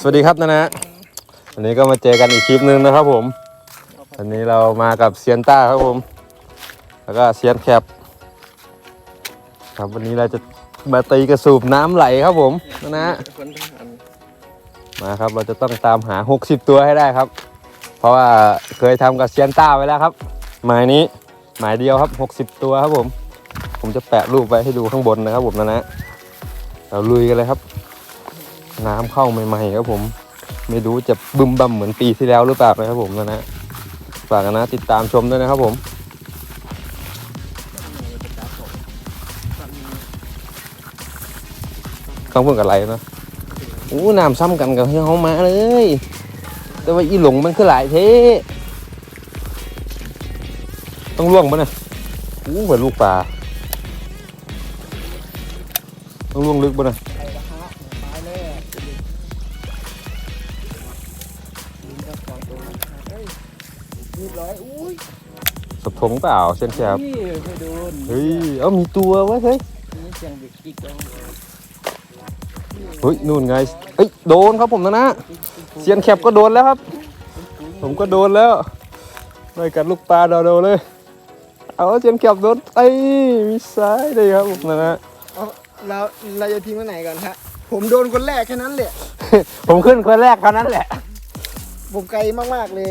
สวัสดีครับนะนะวันนี้ก็มาเจอกันอีกคลิปหนึ่งนะครับผมวันนี้เรามากับเซียนต้าครับผม แล้วก็เซียนแคปครับวันนี้เราจะมาตีกระสูบน้ำไหลครับผมนะนะคนารมาครับเราจะต้องตามหา 60 ตัวให้ได้ครับ เพราะว่าเคยทำกับเซียนต้าไว้แล้วครับ หมายนี้หมายเดียวครับ 60 ตัวครับผม ผมจะแปะรูปไว้ให้ดูข้างบนนะครับผมนะนะเราลุยกันเลยครับ น้ำเข้าใหม่ๆครับผม ไม่รู้จะบึมบั่มเหมือนปีที่แล้วหรือเปล่านะครับผมนะนะฝากนะติดตามชมด้วยนะครับผมต้องเพิ่งกับไรนะโอ้น้ำซ้ำกันกับที่เขามาเลย แต่ว่าอีหลงมันคือหลายเทต้องล่วงปะเนี่ยอู้เหมือนลูกปลาต้องล่วงลึกปะเนี่ย สะทงเปล่าเช่นแคบนี่ไม่โดนเฮ้ยเอ้ามีตัวไว้ยเฮ้ยนี่เสียงเด็กกิ๊กแล้วเฮ้ยนู่นไงเอ้ยโดนครับผมนะนะเซียนแคปก็โดนแล้วครับ ผมก็โดนแล้วได้กัดลูกปลาโดนๆเลย เอาเซียนแคปโดนไอ้ยมีซ้ายเลยครับผมนะนะเอาเราเราจะทีมวันไหนก่อนฮะผมโดนคนแรกแค่นั้นแหละผมขึ้นคนแรกเท่านั้นแหละผมไกลมากๆเลย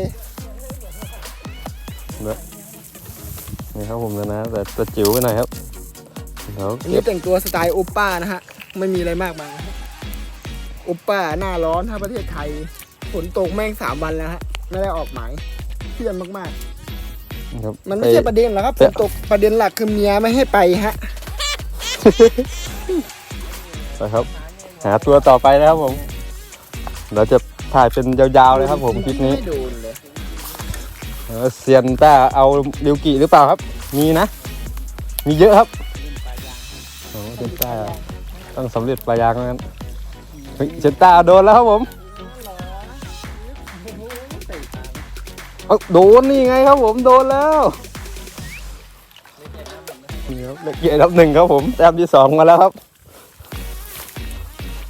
นี่ครับผมนะนะแต่ตัวจิ๋วไปหน่อยครับเดี๋ยวอันเก็นี้บแต่งตัวสไตล์โอปป้านะฮะ ไม่มีอะไรมากมายโอปป้าหน้าร้อนถ้าประเทศไทยฝนตกแม่งสามวันแล้วฮะ ไม่ได้ออกหมายเที่ยนมากๆครับมันไม่ใช่ประเด็นหรอกครับฝเอ๊ะนตกประเด็นหลักคือเมียไม่ให้ไปฮะไปครับหาตัวต่อไปนะครับผม เราจะถ่ายเป็นยาวๆเลยครับผมคลิปนี้ ไม่โดนเลย เซียนต้าเอาริวกิหรือเปล่าครับ มีนะ มีเยอะครับโอ้เซียนต้าต้องสำเร็จปลายางนั้นเฮ้ยเซียนต้าโดนแล้วครับผมเอาโดนนี่ไงครับผมโดนแล้วนี่ครับเล็กเกียร์ดับหนึ่งครับผมแต้มที่สองมาแล้วครับ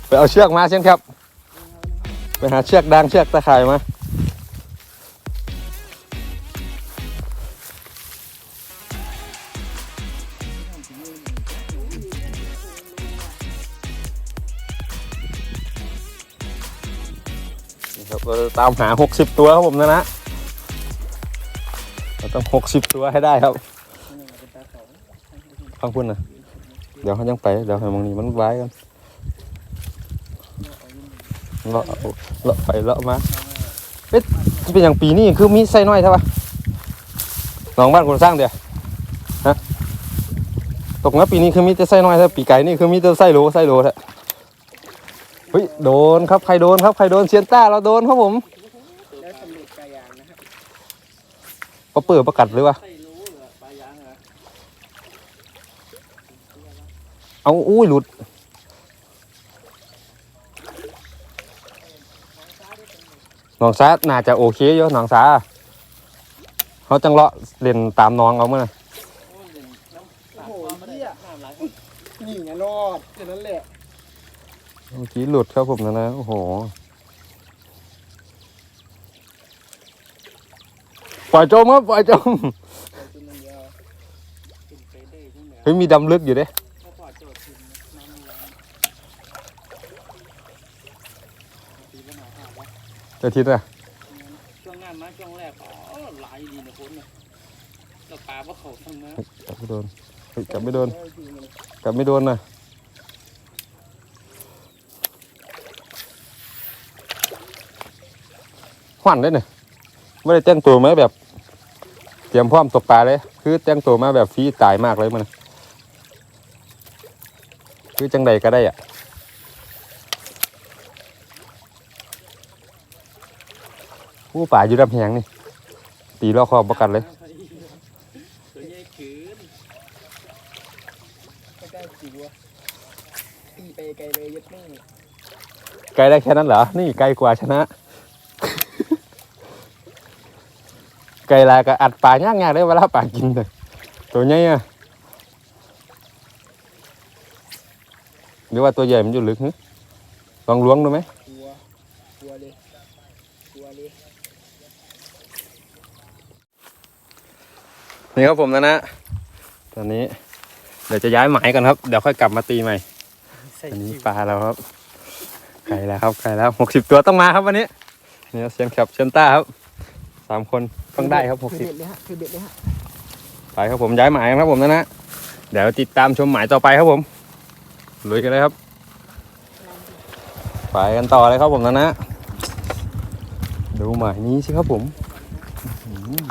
ไปเอาเชือกมาเช่นครับ ไปหาเชือกดังเชือกตะข่ายมา ครับเราจะตามหา 60 ตัวครับผมนะนะ เราต้อง 60 ตัวให้ได้ครับฟังคุณนะเดี๋ยวเขายังไป เดี๋ยวให้มองนี้มันไว้กันเลาะเลาะไปเลาะมาเอ๊ะเป็นอย่างปีนี้คือมีไส้น้อยใช่ปะหนองบ้านคนสร้างเดียวฮะตกนะปีนี้คือมีแต่ไส้น้อยถ้าปีไก่นี่คือมีแต่ไส้โลไส้โลแท้ เฮ้ยโดนครับใครโดนครับใครโดนเซียนต้าเราโดนครับผมแล้วสำเร็จก่ยางนะฮะก็เปิดประกัดหรือวะใส่รู้เหรอปลายางเหรอเอาอุ้ยหลุดหนองซาน่าจะโอเคอยู่หนองซาเขาจังเลาะเล่นตามน้องเอาเมื่อน่ะโอ้โหเหี้ยนี่ไงรอดแค่นั้นแหละ เมื่อกี้หลุดครับผมนะนะ โอ้โหปล่อยจมครับปล่อยจม เฮ้ยมีดำลึกอยู่เด้เจะทิศอะช่วงงานมาช่วงแรกอ๋อหลายดีนะคนนะแล้วปลาพวกเขาทั้งนั้นจับไม่โดนเฮ้ยจับไม่โดนจับไม่โดนนะ หวันได้เนี่ยไม่ได้แต่งตัวมาแบบ เตรียมพร้อมตกปลาเลย คือแต่งตัวมาแบบฟรีตายมากเลยมันคือจังใดก็ได้อะผู้ป่าอยู่ดำแหงนี่ ตีลอกคอประกันเลยตัวใหญ่ขืนไม่ได้จิ๋วตีไปไกลเลยยัดนี่ไกลได้แค่นั้นเหรอ นี่ไกลกว่าชนะ ไกลลายก็อัดปลายากๆได้เวลาปลากินเลยตัวใหญ่อะหรือว่าตัวใหญ่มันอยู่ลึกหึลองล้วงดูไหมกลัวกลัวเลยกลัวเลยนี่ครับผมนะนะตอนนี้เดี๋ยวจะย้ายหมายกันครับ เดี๋ยวค่อยกลับมาตีใหม่ใส่อันนี้คิวปลาแล้วครับไก่แล้วครับไก่แล้วหกสิบตัวต้องมาครับวันนี้นี่เซียนแคปเซียนต้าครับสามคนต้องได้ครับหกสิบคือเบ็ดเลยฮะคือเบ็ดเลยฮะไปครับผมย้ายหมายกันครับผมนะนะเดี๋ยวติดตามชมหมายต่อไปครับผมลุยกันเลยครับ ไปกันต่อเลยครับผมนะนะดูหมายนี้สิครับผมอื้อหือ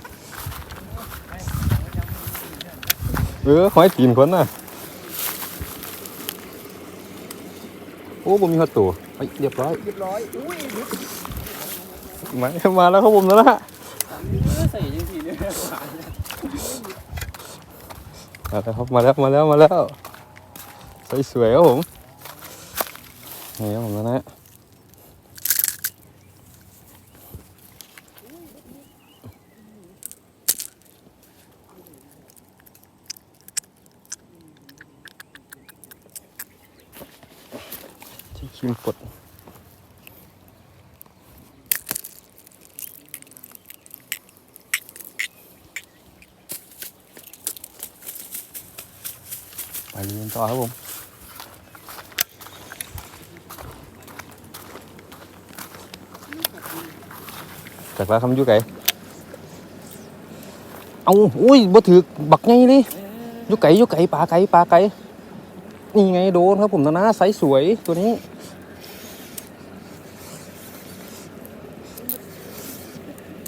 เออหอยตีนคนน่ะโอ้ผมมีหัวตัวเฮ้ยเรียบร้อยเรียบร้อยอุ้ยมามาแล้วครับผมนะนะ ใส่ยังสีเลยมาแล้วครับมาแล้วมาแล้วมาแล้วสวยๆครับผมนี่ครับผมนะนะที่คิมปดไปเรียน ต่อครับผมจากแล้วคำยุไก่เอาอุ้ยบ่ถือบักไงเลยยุไก่ยุไก่ปลาไก่ปลาไก่นี่ไงโดนครับผมนะนะไซส์สวยตัวนี้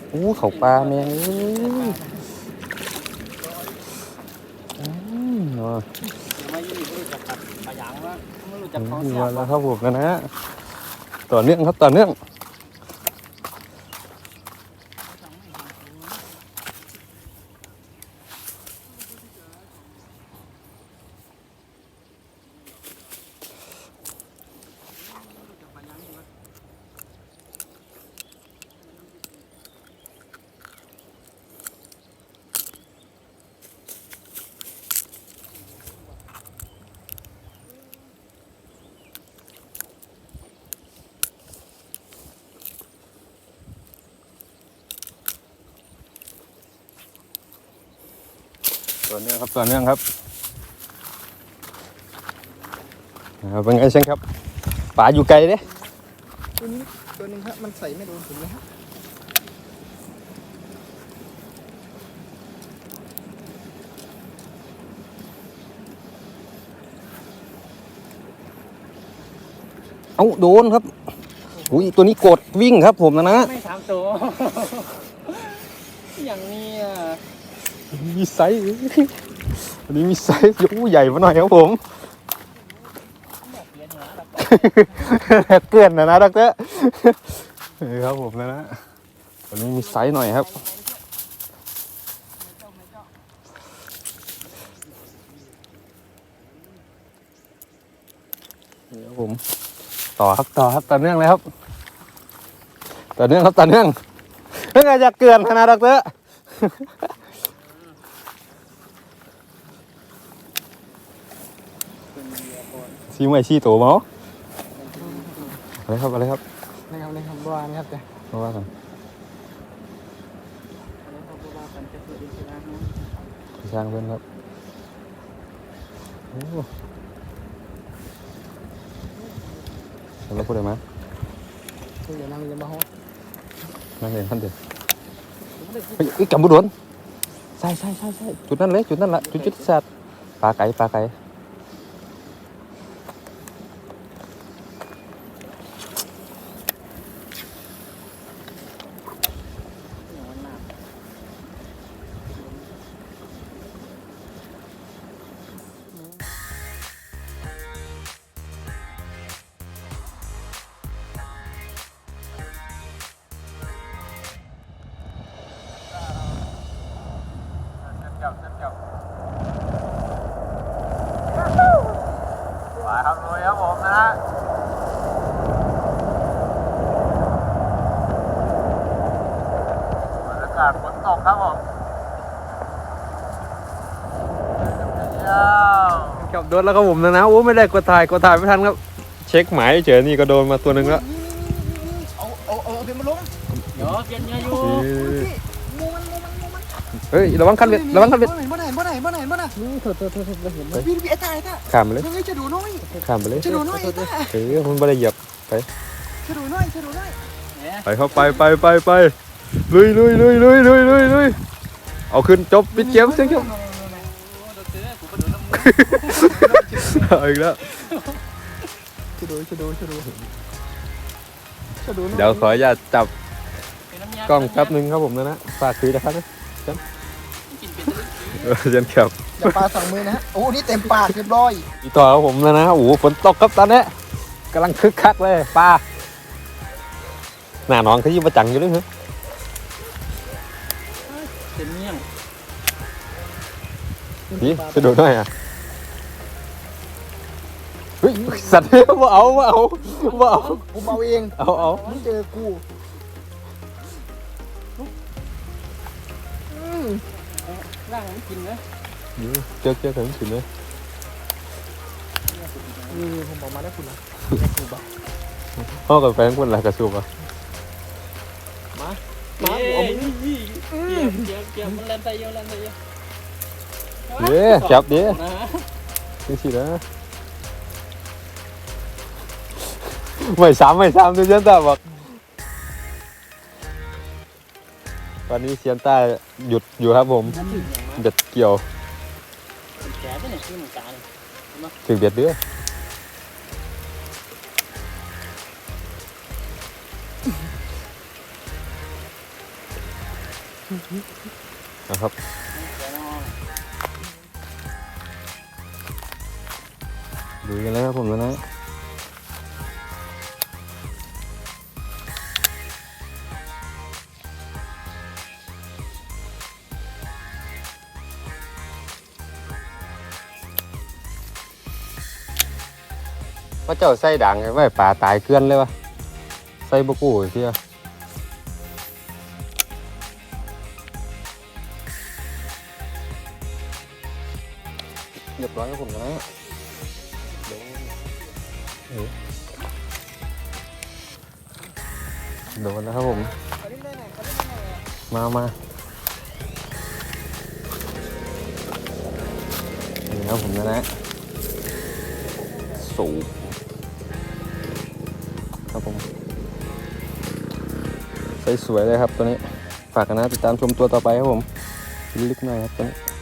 โอ้เขาปลาแม่งเอ้ย จักของเสียมาแล้วครับผมนะนะต่อเนื่องครับต่อเนื่อง ต่อเนื่องครับต่อเนื่องครับอ่าเป็นไงเช่นครับป่าอยู่ไกลเด้ตัวนี้ตัวหนึงฮะมันใส่ไม่โดนผมเลยฮะเอ้าโดนครับอุ้ยตัวนี้กดวิ่งครับผมนะนะไม่ถามตัว อย่างนี้อะมีไซส์ อันนี้มีไซส์ยูใหญ่มาหน่อยครับผมเกลื่อนนะนะดอกเตอร์นี่ครับผมนะนะวันนี้มีไซส์หน่อยครับนี่ครับผมต่อครับต่อครับต่อเนื่องเลยครับต่อเนื่องครับต่อเนื่องเรื่องอะไรจะเกลื่อนขนาดดอกเตอร์ ซีใหม่ซีโตมาเหรออะไรครับอะไรครับนะครับนะครับว่านะครับแต่มาว่ากันว่ากันจะเกิดอิสระนะช่างเพื่อนครับโอ้แล้วพูดอะไรมาคืออย่านั่งอย่ามาห้องนั่งเรียนขั้นเดียวเฮ้ยเอ้ยกำบุโดนใช่ใช่ใช่ใช่จุดนั้นเลยจุดนั้นละจุดจุดศาสตร์ปลาไก่ปลาไก่ ตกครับผมจับโดนแล้วครับผมนะนะโอ้ไม่ได้กดถ่ายกดถ่ายไม่ทันครับชช็คหมายเฉยนี่ก็โดนมาตัวหนึ่งแล้วเอาเอาเอาเอาเป็นมาลงเดี๋ยวเปลี่ยนเนื้ออยู่เออมูมันมูมันมูมันเฮ้ยระวังคันเบ็ดระวังคันเบ็ดเมื่อไหร่เมื่อไหร่เมื่อไหร่เมื่อไหร่นี่เถอะเถอะเถอะเถอะเห็นไหมพี่พี่ไอ้ตาไอ้ตาข้ามไปเลยเฮ้ยจะดูน้อยข้ามไปเลยจะดูน้อยไอ้ตาเออมันไม่ได้เหยียบจะดูน้อยจะดูน้อยเนี่ยไปเข้าไปไปไปไป ลุยลุยลุยลุยลุยลุยลุยเอาขึ้นจบปิดเกมเสียงจบโอ้เดี๋ยวเสือกูไปดูน้ำมือเอาอีกแล้วจะดูจะดูจะดูจะดูน้อยเดี๋ยวขออนุญาตจับเป็นน้ำยากล้องแป๊บนึงครับผมนะนะฝากถือนะครับนะกินเป็นเออเย็นครับเดี๋ยวปลาสองมือนะฮะโอ้นี่เต็มปากเรียบร้อยอีกต่อครับผมนะนะโอ้โหฝนตกครับตอนนี้กำลังคึกคักเลยปลาหน้าหน้องเขายิ่งประจังอยู่เลยเห นี่จะดูหน่อยอะเฮ้ยสัตว์มาเอามาเอามาเอาผมเอาเองเอาเอามึงเจอกูอืมร่างมันกินนะเจอเจอถึงถึงเลยนี่ผมบอกมาได้คุณนะกูบอกพ่อกับแฟนคนละกระสูบอะมาเอ้เอายมือเกี่ยวเกี่ยวเกี่ยวมันแลนไปเยอะแลนไปเยอะ เย้จับดินะจริงๆนะไม่ซ้ำไม่ซ้ำดูเซียนต้าบอกตอนนี้เซียนต้าหยุดอยู่ครับผมนั่นถึงอย่างนั้นเบ็ดเกี่ยวแฉที่ไหนคือเหมือนกันถึงเบ็ดเด้อนะครับ ดูกันแล้วครับผมนะนะว่าเจ้าใส่ดังไว้ป่าตายเกลื่อนเลยวะใส่บกูเที่ยเมามานี่ครับผมนะนะสูบครับผมใสสวยเลยครับตัวนี้ ฝากกันนะติดตามชมตัวต่อไปครับผมลึกหน่อยครับตัวนี้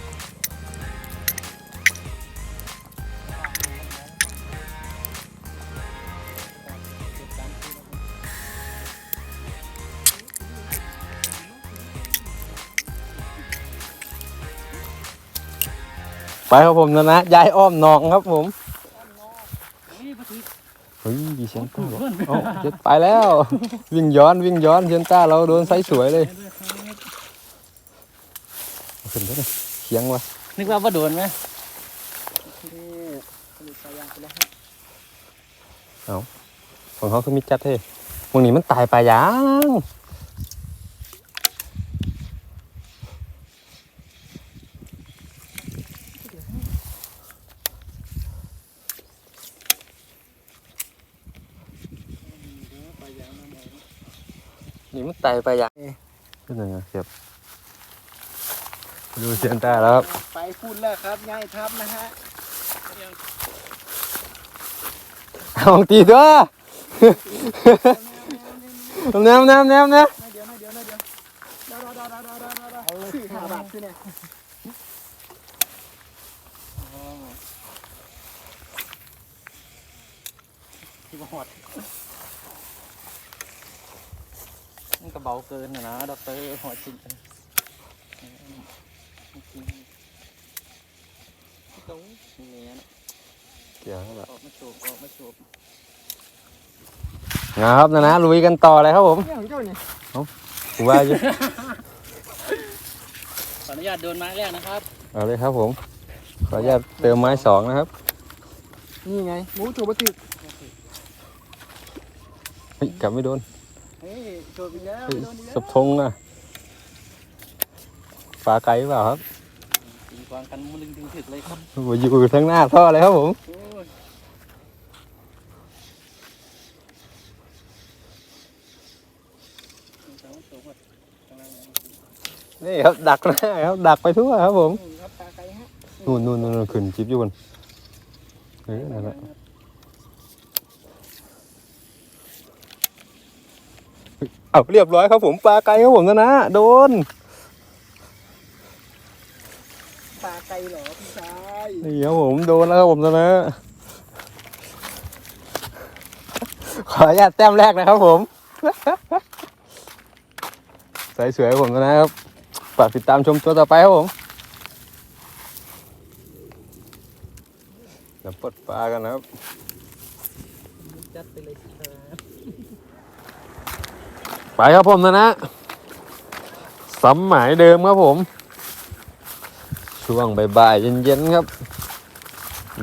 ไปครับผมนะนะยายอ้อมหนองครับผมนี่มาถือเฮ้ยดีเซยนต้าบอกเอ้าเจ็ดไปแล้ว วิ่งย้อนวิ่งย้อนเซยนต้าเราโดนไซส์สวยเลยเอาขึ้นได้เลยเคียงวะนึกว่าว่าโดนไหมนี่ผลิตสายยางไปแล้วฮะของเขาคือมิดจัดเท่พวกนี้มันตายไปยัง นี่มันตายไปยังขึ้นยังไงเสียบดูเซยนต้าแล้วครับไปพูดแล้วครับง่ายทับนะฮะเอาตีตัวแนวแนวแนวแนวไม่เดี๋ยวไม่เดี๋ยวไม่เดี๋ยวเดี๋ยวเดี๋ยวเดี๋ยวเดี๋ยวเดี๋ยวเดี๋ยวเดี๋ยวเอาสี่ห้าบาทคือเนี่ยที่บอดมัน กระเบาเกินนะนะดอกเตอร์หัวจริงต้องเนี้ยเกี่ยวแล้วออกมาโฉบออกมาโฉบนะครับนะนะลุยกันต่อเลยครับผมเนี่ยของเจ้าเนี่ยผมว่าอยู่ขออนุญาตโดนไม้แรกนะครับ เอาเลยครับผม ขออนุญาตเติมไม้สองนะครับ นี่ไงหมูถูกปฏิกเฮ้ยกลับไม่โดน สบทงอะปลาไก่เปล่าครับวางกันมันดึงถึงเลยครับอยู่ทั้งหน้าท่อเลยครับผมนี่ครับดักนะครับดักไปทั่วครับผมนู่นนู่นนู่นขึ้นจิบอยู่บนเฮ้ยนั่นแหละ เอาเรียบร้อยครับผมปลาไก่ครับผมนะนะ โดน ปลาไก่เหรอพี่ชายนี่ครับผมโดนแล้วครับผมนะนะขออนุญาตแต้มแรกนะครับผมใส่สวยครับผมนะนะครับฝากติดตามชมตัวต่อไปครับผมเดี๋ยวปลดปลากันนะครับจัดไปเลยครับ ไปครับผมนะนะสำหมายเดิมครับผม ช่วงบ่ายๆเย็นๆครับ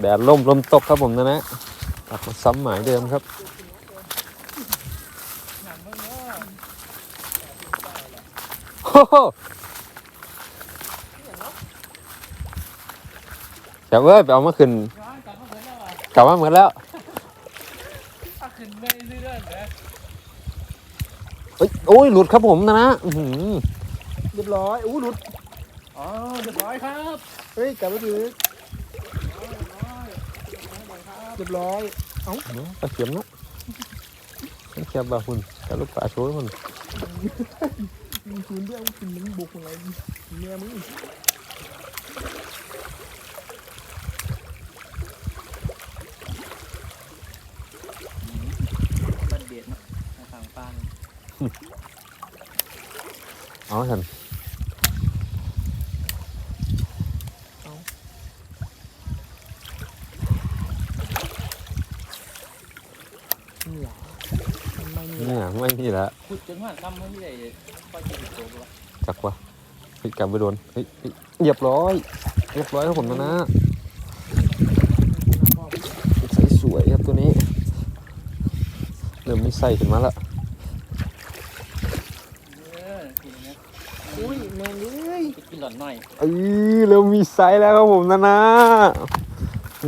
แดดล่มลมตกครับผมนะนะกลับมาซ้ำหมายเดิมครับโอ้โหจับเว้ยไปเอามาขึ้นกลับมาเหมือนแล้วกลับมาเหมือนแล้วขึ้นไม่เรื่อยๆนะ เอ้ยโอ้ยหลุดครับผมนะนะอื้อหือเรียบร้อยอู้หลุดอ๋อเรียบร้อยครับเฮ้ยกลับมาถือเรียบร้อยปลาเข็มเนาะเป็นเข็มบาคุณแต่ลูกปลาโชว์มันมีคืนด้วยคืนมึงบุกอะไรเมียมึง บันเบียดเนาะทางปลา เอาฉันนี่หรอไม่มีเนี่ยไม่นี่ละขุดจนหันคำไม่ได้ปจะโตแล้วจักวะเฮ้ยกลับไปโดนเฮ้ยเฮ้ยเรียบร้อย เรียบร้อยครับผมนะนะใส่สวยครับตัวนี้ เริ่มไม่ใส่ขึ้นมาละ เออกินนะ อุ้ยแมงเลย กิน หล่อนหน่อยเอ้ยเริ่มมีไซส์แล้วครับผมนะนะ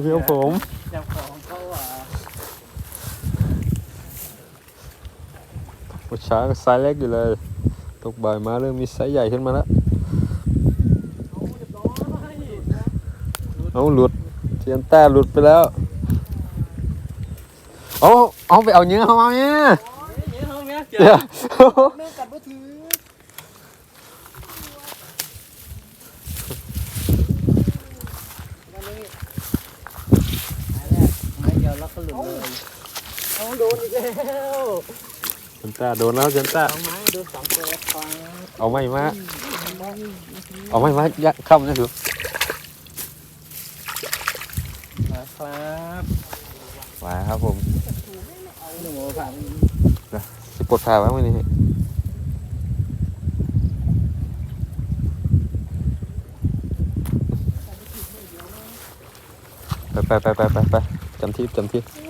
เดี๋ยวผมยำของเขาอะผู้ช้าก็ไซส์เล็กอยู่เลยตกบ่ายมาเริ่มมีไซส์ใหญ่ขึ้นมาแล้วเอาเรียบร้อยเอาหลุดเทียนแต้หลุดไปแล้วเอาเอาไปเอาเนื้อเข้ามาเนี่ยเดี๋ยวเอาเนี้ยเดี๋ เดี๋ ย ยว ว แม่งกัดมาถือมาเลย ไม่เดียวแล้วก็หลุดเลย เอา โดนอีกแล้วเทียนแต้โดนแล้วเทียนแต้เอาไม้โดนสองตัวฟังเอาไม่มาเอาไม่มายัดเข้านะถือนะครับมาครับผมหนูผ่านสิปลดผ้าไว้ไหมนี่ไปไปไปไปไปไปจำที่จำที่เฮ้ย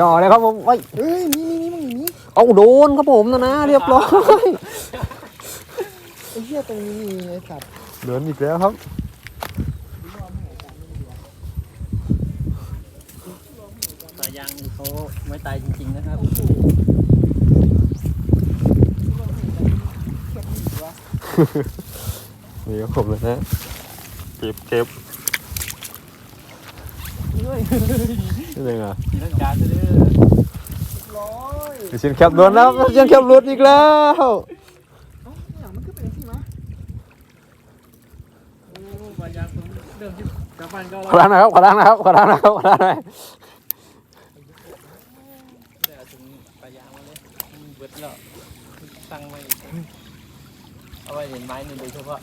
ต่อเลยครับผมไว้ยเฮ้ยนี่นี่นี่มึงนี่เอาโดนครับผมนะนะเรียบร้อยไอ้เหี้ยตรงนี้มีไอ้สัตว์โดนอีกแล้วครับสายยางเขาไม่ตายจริงๆนะครับนี่ครับผมนะฮะเก็บเก็บ เฮ้ยนี่เลยอะเรื่องการเด้อร้อยเชียนแคปโดนแล้วเชียนแคปหลุดอีกแล้วเอ้าเนี่ยมันก็เป็นที่มาโอ้ปลายางผมเริ่มที่กลับบ้านก็ขอด้านนะครับขอด้านนะครับขอด้านนะครับขอด้านหน่อยเดี๋ยวถึงปลายางมาเลยเบิดแล้วตั้งไว้เอาไว้เห็นไม้นี่โดยเฉพาะ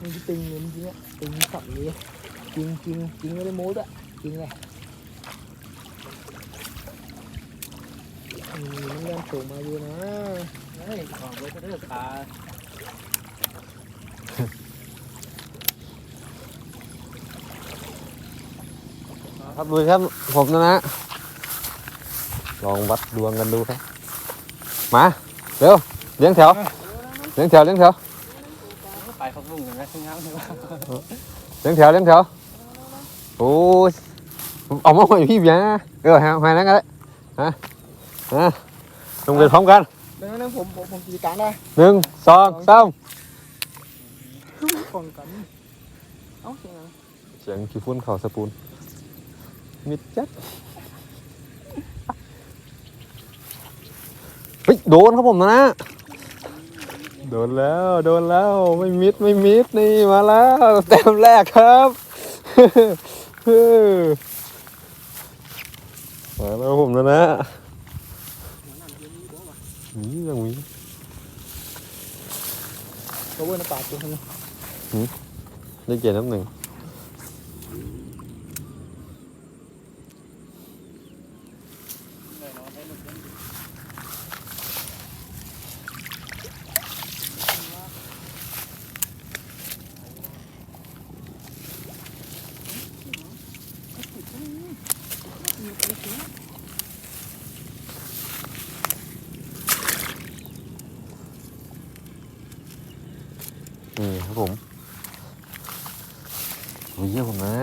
มันจะตึงเลยเมื่อกี้ เนี่ยตึงสับเลยจริงจริงจริงไม่ได้โม้ด้วยจริงเลยอืมมันเริ่มโผล่มาอยู่นะเฮ้ยของไว้ก็เด้อปลาครับดูครับผมนะนะลองวัดดวงกันดูครับมาเร็วเลี้ยงแถวเลี้ยงแถวเลี้ยงแถว ไปเขาบุ้งอย่างนั้นงามเลยว่าเลี้ยงแถวเลี้ยงแถวโอ้ยเอามาหน่อยพี่เบียร์นะเออหาหานั่นกันเลยฮะนะลงเบ็ดพร้อมกันเดี๋ยวนั้นผมผมผมตีกลางได้หนึ่งสองสามก่อนกันเอ้าเสียงอะไรเสียงขี้ฟุ้นเข่าสปูนมิดจัดเฮ้ยโดนครับผมนะ โดนแล้วโดนแล้วไม่มิดไม่มิดนี่มาแล้วแต้มแรกครับมาแล้วผมแล้วนะนี่ยังมีโอเวอร์น้ำปลาตัวนี้ได้เกียรติน้ำหนึ่ง ได้เนาะได้ลูกเล่น นี่ครับผมโอ้ยเยี่ยมผมนะ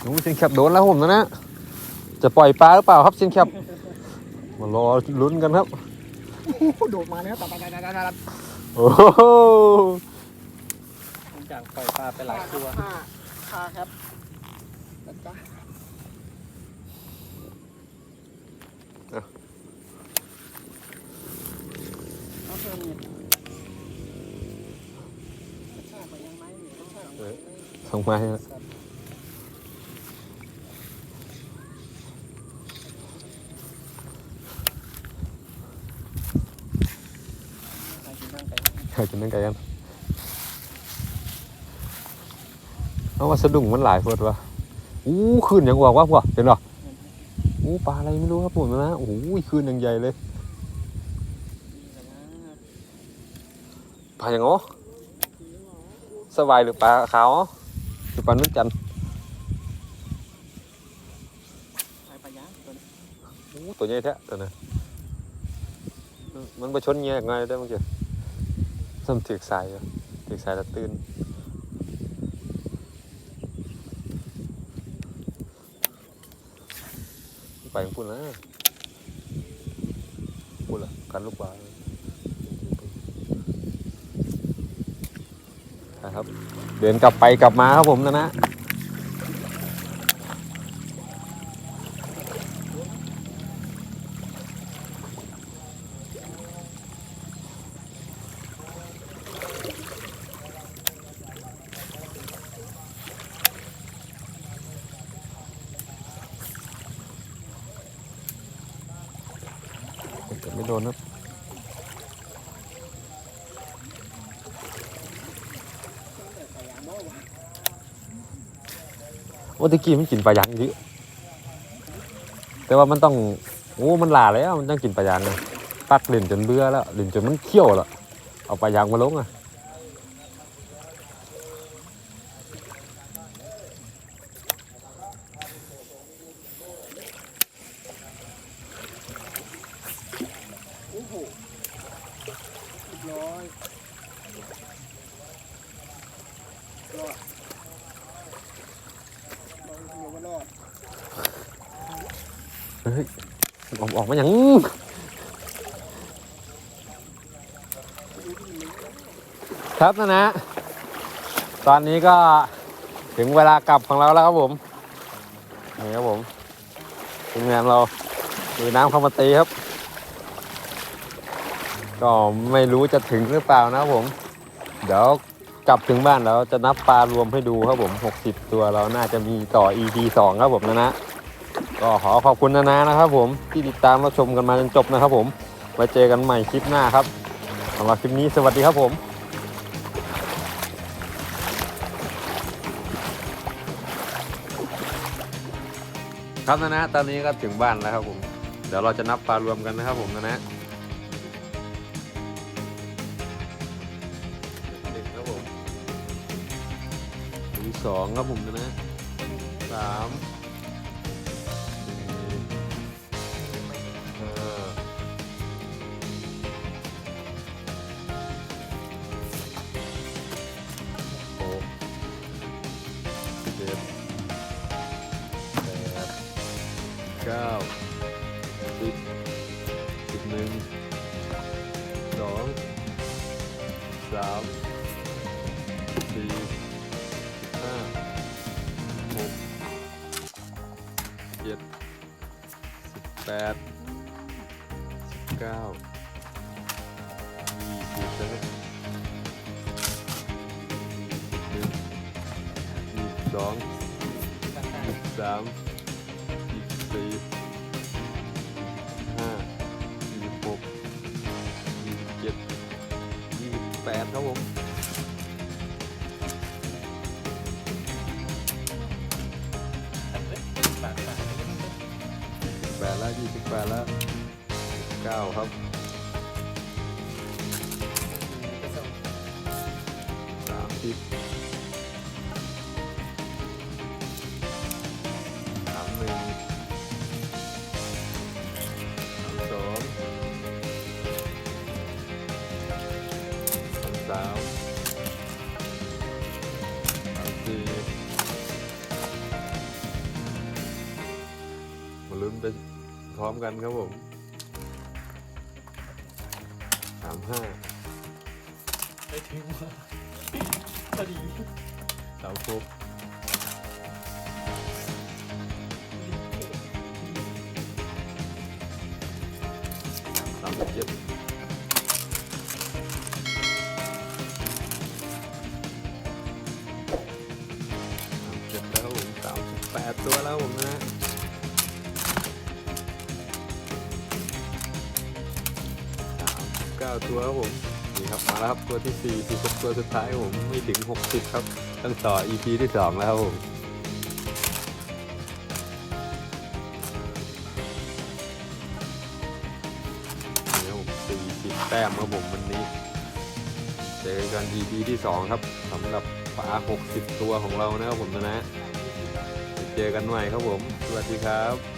โอ้ยเซียน แคปโดนแล้วผมนะนะ จะปล่อยปลาหรือเปล่าครับเซียนแคปมารอลุ้นกันครับโดดมาเนี่ยตัดตัดตัดตัดโอ้โหหลังจากปล่อยปลาไปหลายตัวค่าครับแล้วก็เอาเพิ่มาไปยังไม สองไม้นะ ใครกินบ้าง ไก่ใครจะนั่งไกลกันเอาว่าสะดุ้งมันหลายพดวะอู้คืนยังบอกว่าพวกเห็นหรออู้ปลาอะไรไม่รู้ครับผมนะโอ้โหคืนยังใหญ่เลยปลาอย่างงอสบายหรือปลาขาวหรือปลานุ่นจันทร์ปลาย่างตัวใหญ่แท้ตัวนี้มันไปชนแยกไงได้เมื่อกี้ ซ้ำถือกสายอยู่ถือกสายแล้วตื่นไปงพุ่นะพูดละกันลูกบาลนะครับ เดินกลับไปกลับมาครับผมนะนะ โอ้ตะกี้มันกินปลายางเยอะแต่ว่ามันต้องโอ้มันหลาแล้วมันต้องกินปลายางเลยตักเล่นจนเบื่อแล้วเล่นจนมันเขี้ยวแล้วเอาปลายางมาลงอะ โอ้โหเรียบร้อยรอดลองดูว่ารอด เฮ้ยออกออกมาอย่าง ครับนะนะ ตอนนี้ก็ถึงเวลากลับของเราแล้วครับผมนี่ครับผมทีมงานเรามีน้ำเข้ามาตีครับ ก็ไม่รู้จะถึงหรือเปล่านะครับผม เดี๋ยวกลับถึงบ้านแล้วจะนับปลารวมให้ดูครับผม 60 ตัวเราน่าจะมีต่อ EP 2 ครับผมนะนะ ก็ขอขอบคุณนานานะครับผมที่ติดตามรับชมกันมาจนจบนะครับผม ไว้เจอกันใหม่คลิปหน้าครับสำหรับคลิปนี้สวัสดีครับผม ครับนะนะตอนนี้ก็ถึงบ้านแล้วครับผม เดี๋ยวเราจะนับปลารวมกันนะครับผมนะนะหนึ่งครับผมสองครับผมนะนะสาม แล้วยี่สิบแปดแล้วเก้าครับกระส่งสามสิบ กันครับผมสามห้าไปถึงว่าพอดีสามหกสามเจ็ดสามเจ็ดแล้วผมสามสิบแปดตัวแล้วผมนะ 9 ตัวผมนี่ครับมาแล้วครับตัวที่4ี่สิบตัวสุดท้ายผมไม่ถึง 60 ครับตั้งต่อ EP ที่ 2 แล้วผมเครับผมนี่สิบแต้มครับผมวันนี้ เจอกัน EP ที่ 2 ครับสำหรับฝา60 ตัวของเรานะครับผมนะ เจอกันใหม่ครับผม สวัสดีครับ